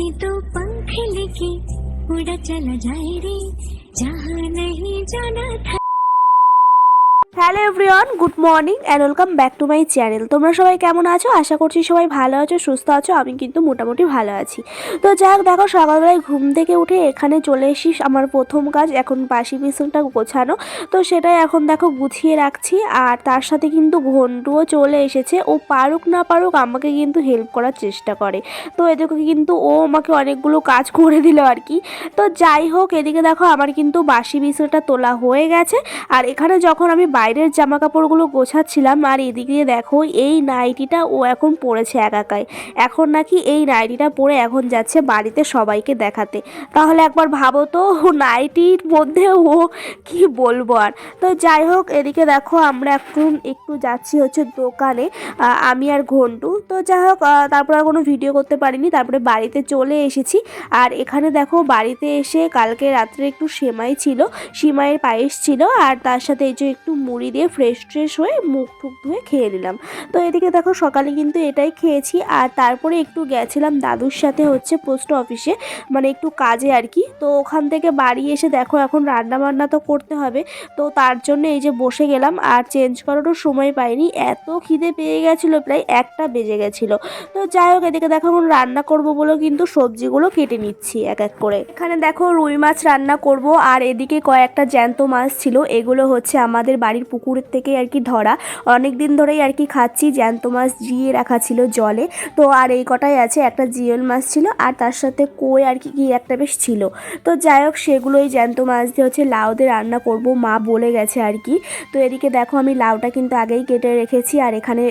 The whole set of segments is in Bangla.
के तो पंख लेके उड़ा चला जाए रे। जहाँ नहीं जाना था hello everyone, good morning and welcome back to my channel তোমরা সবাই কেমন আছো? আশা করছি সবাই ভালো আছো, সুস্থ আছো, আমি কিন্তু মোটামুটি ভালো আছি। তো যাই হোক দেখো সকালবেলায় ঘুম থেকে উঠে এখানে চলে এসিস আমার প্রথম কাজ, এখন বাসি বিছানটা গোছানো। তো সেটাই এখন দেখো গুছিয়ে রাখছি আর তার সাথে কিন্তু ঘন্টুও চলে এসেছে। ও পারুক না পারুক আমাকে কিন্তু হেল্প করার চেষ্টা করে। তো এদিকে কিন্তু ও আমাকে অনেকগুলো কাজ করে দিল আর কি। তো যাই হোক, এদিকে দেখো আমার কিন্তু বাসি বিছানাটা তোলা হয়ে গেছে। আর এখানে যখন আমি বাইরের জামা কাপড়গুলো গোছাচ্ছিলাম, আর এদিকে দেখো এই নাইটিটা ও এখন পরেছে একাকায়। এখন নাকি এই নাইটিটা পরে এখন যাচ্ছে বাড়িতে সবাইকে দেখাতে। তাহলে একবার ভাবো তো, নাইটির মধ্যে ও কি বলব আর। তো যাই হোক, এদিকে দেখো আমরা এখন একটু যাচ্ছি হচ্ছে দোকানে আমি আর ঘন্টু। তো যাই হোক তারপর আর কোনো ভিডিও করতে পারিনি, তারপরে বাড়িতে চলে এসেছি। আর এখানে দেখো বাড়িতে এসে কালকে রাত্রে একটু সেমাই ছিল, সিমাইয়ের পায়েস ছিল, আর তার সাথে এই যে একটু মুড়ি দিয়ে ফ্রেশ ট্রেশ হয়ে মুখ টুক ধুয়ে খেয়ে নিলাম। তো এদিকে দেখো সকালে কিন্তু এটাই খেয়েছি, আর তারপরে একটু গেছিলাম দাদুর সাথে হচ্ছে পোস্ট অফিসে মানে একটু কাজে আর কি। তো ওখান থেকে বাড়ি এসে দেখো এখন রান্না বান্না তো করতে হবে, তো তার জন্য এই যে বসে গেলাম, আর চেঞ্জ করারও সময় পাইনি। এত খিদে পেয়ে গেছিল, প্রায় একটা বেজে গেছিল। তো যাই হোক, এদিকে দেখো এখন রান্না করব বলেও কিন্তু সবজিগুলো কেটে নিচ্ছি এক এক করে। এখানে দেখো রুই মাছ রান্না করব, আর এদিকে কয়েকটা জ্যান্ত মাছ ছিল, এগুলো হচ্ছে আমাদের বাড়ির পুকুরের থেকে আর কি ধরা। অনেক দিন ধরেই আর কি খাচ্ছি, জ্যান্ত মাছ জিয়ে রাখা ছিল জলে। তো আর এই কটাই আছে, একটা জিওল মাছ ছিল আর তার সাথে কই আর কি কি একটা বেশ ছিল। তো যাই হোক, সেগুলোই জ্যান্ত মাছ দিয়ে হচ্ছে লাউ দিয়ে রান্না করব, মা বলে গেছে আর কি। তো এদিকে দেখো, আমি লাউটা কিন্তু আগেই কেটে রেখেছি আর এখানে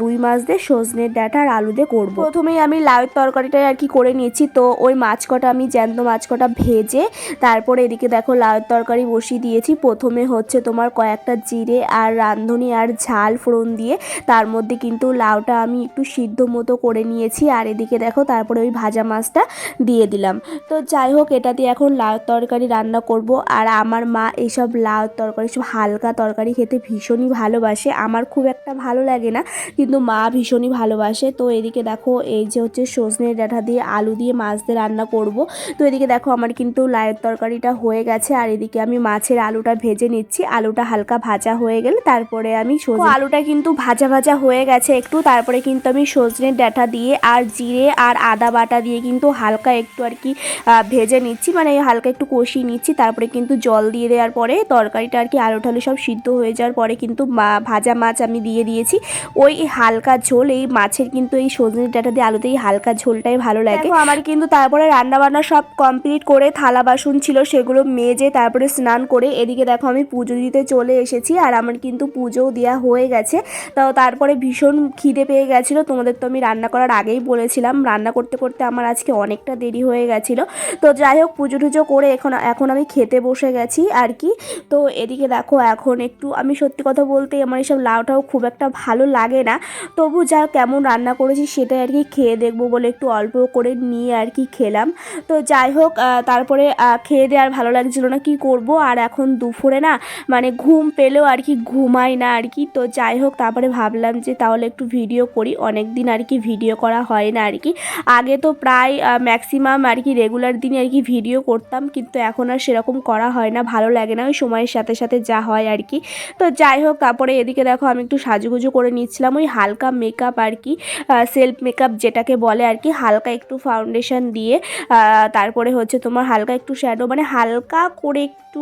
রুই মাছ দিয়ে সজনের ডাঁটা আর আলু দিয়ে করব। প্রথমেই আমি লাউয়ের তরকারিটাই আর কি করে নিয়েছি। তো ওই মাছ কটা, আমি জ্যান্ত মাছ কটা ভেজে তারপরে এদিকে দেখো, লাউয়ের তরকারি বসিয়ে দিয়েছি। প্রথমে হচ্ছে তোমার কয়েকটা জিরে আর রাঁধুনি আর ঝাল ফোড়ন দিয়ে তার মধ্যে কিন্তু লাউটা আমি একটু সিদ্ধ মতো করে নিয়েছি। আর এদিকে দেখো, তারপরে ওই ভাজা মাছটা দিয়ে দিলাম। তো যাই হোক এটা দিয়ে এখন লাউ তরকারি রান্না করব। আর আমার মা এইসব লাউ তরকারি, সব হালকা তরকারি খেতে ভীষণই ভালোবাসে। আমার খুব একটা ভালো লাগে না, কিন্তু মা ভীষণই ভালোবাসে। তো এদিকে দেখো, এই যে হচ্ছে সজনের ডাঁটা দিয়ে আলু দিয়ে মাছ দিয়ে রান্না করব। তো এদিকে দেখো, আমার কিন্তু লাউয়ের তরকারিটা হয়ে গেছে। আর এদিকে আমি মাছের আলুটা ভেজে নিচ্ছি। আলুটা হালকা ভাজা হয়ে গেলে তারপরে আমি সজনে আলুটা কিন্তু ভাজা ভাজা হয়ে গেছে একটু তারপরে কিন্তু আমি সজনের ডাঁটা দিয়ে আর জিরে আর আদা বাটা দিয়ে কিন্তু হালকা একটু আর কি ভেজে নিচ্ছি। মানে হালকা একটু কষিয়ে নিচ্ছি তারপরে কিন্তু জল দিয়ে দেওয়ার পরে তরকারিটা আর কি আলু ঠালু সব সিদ্ধ হয়ে যাওয়ার পরে কিন্তু ভাজা মাছ আমি দিয়ে দিয়েছি। ওই হালকা ঝোল এই মাছের কিন্তু এই সজনে ডাঁটা দিয়ে আলুতে এই হালকা ঝোলটাই ভালো লাগে। আমার কিন্তু তারপরে রান্না বান্না সব কমপ্লিট করে থালা বাসন ছিল সেগুলো মেজে তারপরে স্নান করে এদিকে দেখো আমি পুজো দিতে চলে এসেছি। আর আমার কিন্তু পুজোও দেওয়া হয়ে গেছে। তো তারপরে ভীষণ খিদে পেয়ে গেছিল। তোমাদের তো আমি রান্না করার আগেই বলেছিলাম, রান্না করতে করতে আমার আজকে অনেকটা দেরি হয়ে গেছিল। তো যাই হোক, পুজো টুজো করে এখন এখন আমি খেতে বসে গেছি আর কি। তো এদিকে দেখো, এখন একটু আমি সত্যি কথা বলতে আমার এসব লাউটাও খুব একটা ভালো লাগে না। তবু যা কেমন রান্না করেছি সেটাই আর কি খেয়ে দেখব বলে একটু অল্প করে নিয়ে আর কি খেলাম। তো যাই হোক তারপরে খেয়ে দিয়ে আর ভালো লাগছিল না, কি করব? আর এখন দুপুরে না মানে ঘুম পেলেও আর কি ঘুমাই না আর কি। তো যাই হোক, তারপরে ভাবলাম যে তাহলে একটু ভিডিও করি। অনেক দিন আর কি ভিডিও করা হয় না আর কি। আগে তো প্রায় ম্যাক্সিমাম আর কি রেগুলার দিনে আর কি ভিডিও করতাম, কিন্তু এখন আর সেরকম করা হয় না। ভালো লাগে না ওই সময়ের সাথে সাথে যা হয় আর কি। তো যাই হোক, তারপরে এদিকে দেখো আমি একটু সাজুগুজু করে নিচ্ছিলাম। ওই হালকা মেকআপ আর কি সেলফ মেকআপ যেটাকে বলে আর কি, হালকা একটু ফাউন্ডেশন দিয়ে তারপরে হচ্ছে তোমার হালকা একটু শ্যাডো মানে হালকা করে একটু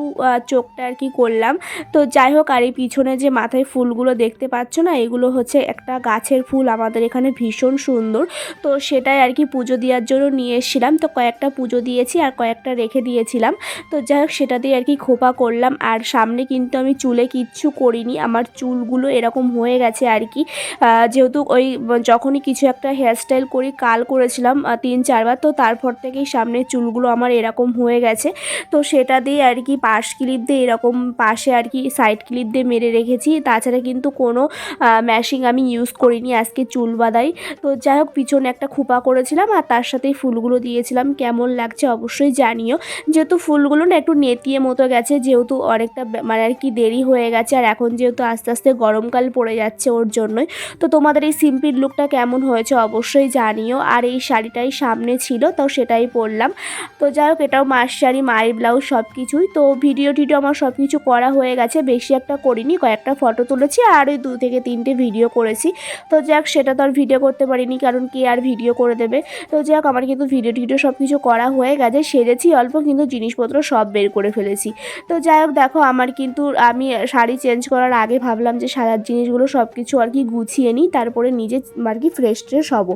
চোখটা আর কি করলাম। তো যাই হোক, আর এই পিছনে যে মাথায় ফুলগুলো দেখতে পাচ্ছ না, এগুলো হচ্ছে একটা গাছের ফুল। আমাদের এখানে ভীষণ সুন্দর। তো সেটাই আর কি পুজো দেওয়ার জন্য নিয়ে এসেছিলাম। তো কয়েকটা পুজো দিয়েছি আর কয়েকটা রেখে দিয়েছিলাম। তো যাই হোক, সেটা দিয়ে আর কি খোপা করলাম। আর সামনে কিন্তু আমি চুলে কিচ্ছু করিনি। আমার চুলগুলো এরকম হয়ে গেছে আর কি। যেহেতু ওই যখনই কিছু একটা হেয়ারস্টাইল করি, কাল করেছিলাম তিন, চারবার। তো তারপর থেকেই সামনের চুলগুলো আমার এরকম হয়ে গেছে। তো সেটা দিয়ে আর কি পাশ ক্লিপ দিয়ে এরকম পাশে আর কি সাইড ক্লিপ দিয়ে মেরে রেখেছি। তাছাড়া কিন্তু কোনো ম্যাশিং আমি ইউজ করিনি আজকে চুল বাঁধাই। তো যাই হোক, পিছনে একটা খোপা করেছিলাম আর তার সাথেই ফুলগুলো দিয়েছিলাম। কেমন লাগছে অবশ্যই জানিও। যেহেতু ফুলগুলো না একটু নেতিয়ে মতো গেছে, যেহেতু অনেকটা মানে আর কি দেরি হয়ে গেছে আর এখন যেহেতু আস্তে আস্তে গরমকাল পড়ে যাচ্ছে ওর জন্যই, তো তোমাদের এই সিম্পল লুকটা কেমন হয়েছে অবশ্যই জানিও। আর এই শাড়িটাই সামনে ছিল, তো সেটাই পরলাম। তো যাই হোক, এটাও মাস শাড়ি, মায়ের ব্লাউজ সব কিছুই তো ভিডিও টিডিও আমার সব কিছু করা হয়ে গেছে। বেশি একটা করিনি কয়েকটা ফটো তুলেছি আর ওই দু থেকে তিনটে ভিডিও করেছি। তো যাক সেটা তো আর ভিডিও করতে পারিনি কারণ কে আর ভিডিও করে দেবে? তো যাক আমার কিন্তু ভিডিও টিডিও সব কিছু করা হয়ে গেছে সেরেছি অল্প কিন্তু জিনিসপত্র সব বের করে ফেলেছি। তো যাই হোক দেখো আমার কিন্তু আমি শাড়ি চেঞ্জ করার আগে ভাবলাম যে সাজার জিনিসগুলো সব কিছু আর কি গুছিয়ে নিই তারপরে নিজে আর কি ফ্রেশ ট্রেশ হব।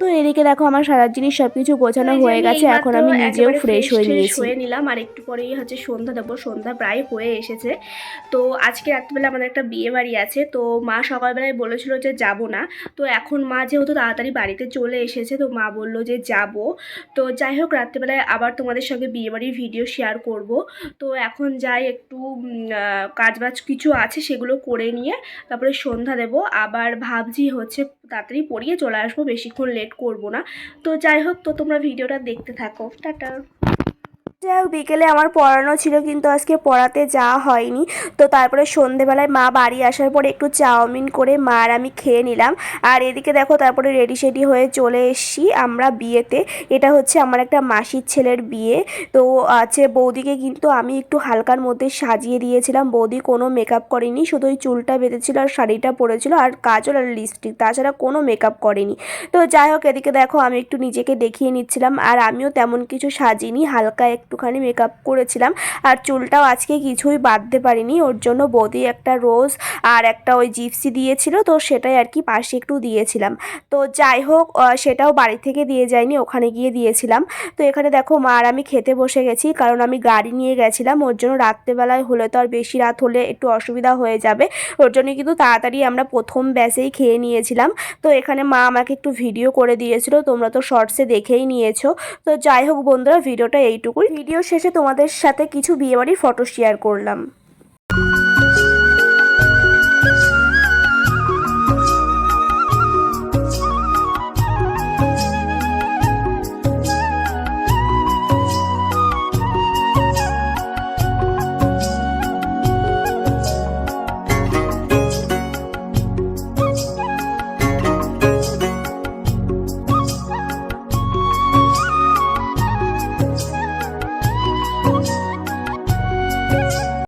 তো এদিকে দেখো আমার সারার জিনিস সব কিছু গোছানো হয়ে গেছে এখন আমি নিজেও ফ্রেশ হয়ে নিয়েছি। হয়ে নিলাম আর একটু পরেই হচ্ছে সন্ধ্যা দেবো সন্ধ্যা প্রায় হয়ে এসেছে। তো আজকে রাত্রিবেলা আমাদের একটা বিয়ে বাড়ি আছে, তো মা সকালবেলায় বলেছিল যে যাব না। তো এখন মা যেহেতু তাড়াতাড়ি বাড়িতে চলে এসেছে, তো মা বলল যে যাব। তো যাই হোক, রাত্রিবেলায় আবার তোমাদের সঙ্গে বিয়ে বাড়ির ভিডিও শেয়ার করব। তো এখন যাই একটু কাজ বাজ কিছু আছে সেগুলো করে নিয়ে তারপরে সন্ধ্যা দেব। আবার ভাবছি হচ্ছে তাড়াতাড়ি পড়িয়ে চলে আসব, বেশিক্ষণ লেট করব না। তো যাই হোক, তো তোমরা ভিডিওটা দেখতে থাকো। টাটা। যাই বিকেলে আমার পড়ানো ছিল, কিন্তু আজকে পড়াতে যাওয়া হয়নি। তো তারপরে সন্ধেবেলায় মা বাড়ি আসার পরে একটু চাউমিন করে মা আর আমি খেয়ে নিলাম। আর এদিকে দেখো, তারপরে রেডি সেডি হয়ে চলে এসছি আমরা বিয়েতে। এটা হচ্ছে আমার একটা মাসির ছেলের বিয়ে। তো আছে বৌদিকে কিন্তু আমি একটু হালকার মধ্যে সাজিয়ে দিয়েছিলাম। বৌদি কোনো মেকআপ করেনি, শুধু ওই চুলটা বেঁধেছিল আর শাড়িটা পরেছিল আর কাজল আর লিপস্টিক তাছাড়া কোনো মেকআপ করেনি। তো যাই হোক, এদিকে দেখো, আমি একটু নিজেকে দেখিয়ে নিচ্ছিলাম। আর আমিও তেমন কিছু সাজিনি, হালকা একটুখানি মেকআপ করেছিলাম। আর চুলটাও আজকে কিছুই বাঁধতে পারিনি। ওর জন্য বৌদি একটা রোজ আর একটা ওই জিপসি দিয়েছিল। তো সেটাই আর কি পাশে একটু দিয়েছিলাম। তো যাই হোক সেটাও বাড়ি থেকে দিয়ে যায়নি, ওখানে গিয়ে দিয়েছিলাম। তো এখানে দেখো মা আর আমি খেতে বসে গেছি, কারণ আমি গাড়ি নিয়ে গেছিলাম। ওর জন্য রাত্রেবেলায় হলে তো আর বেশি রাত হলে একটু অসুবিধা হয়ে যাবে। ওর জন্য কিন্তু তাড়াতাড়ি আমরা প্রথম ব্যাসেই খেয়ে নিয়েছিলাম। তো এখানে মা আমাকে একটু ভিডিও করে দিয়েছিল। তোমরা তো শর্টসে দেখেই নিয়েছো। তো যাই হোক বন্ধুরা ভিডিওটা এইটুকুই। ভিডিও শেষে তোমাদের সাথে কিছু বিয়েবাড়ির ফটো শেয়ার করলাম।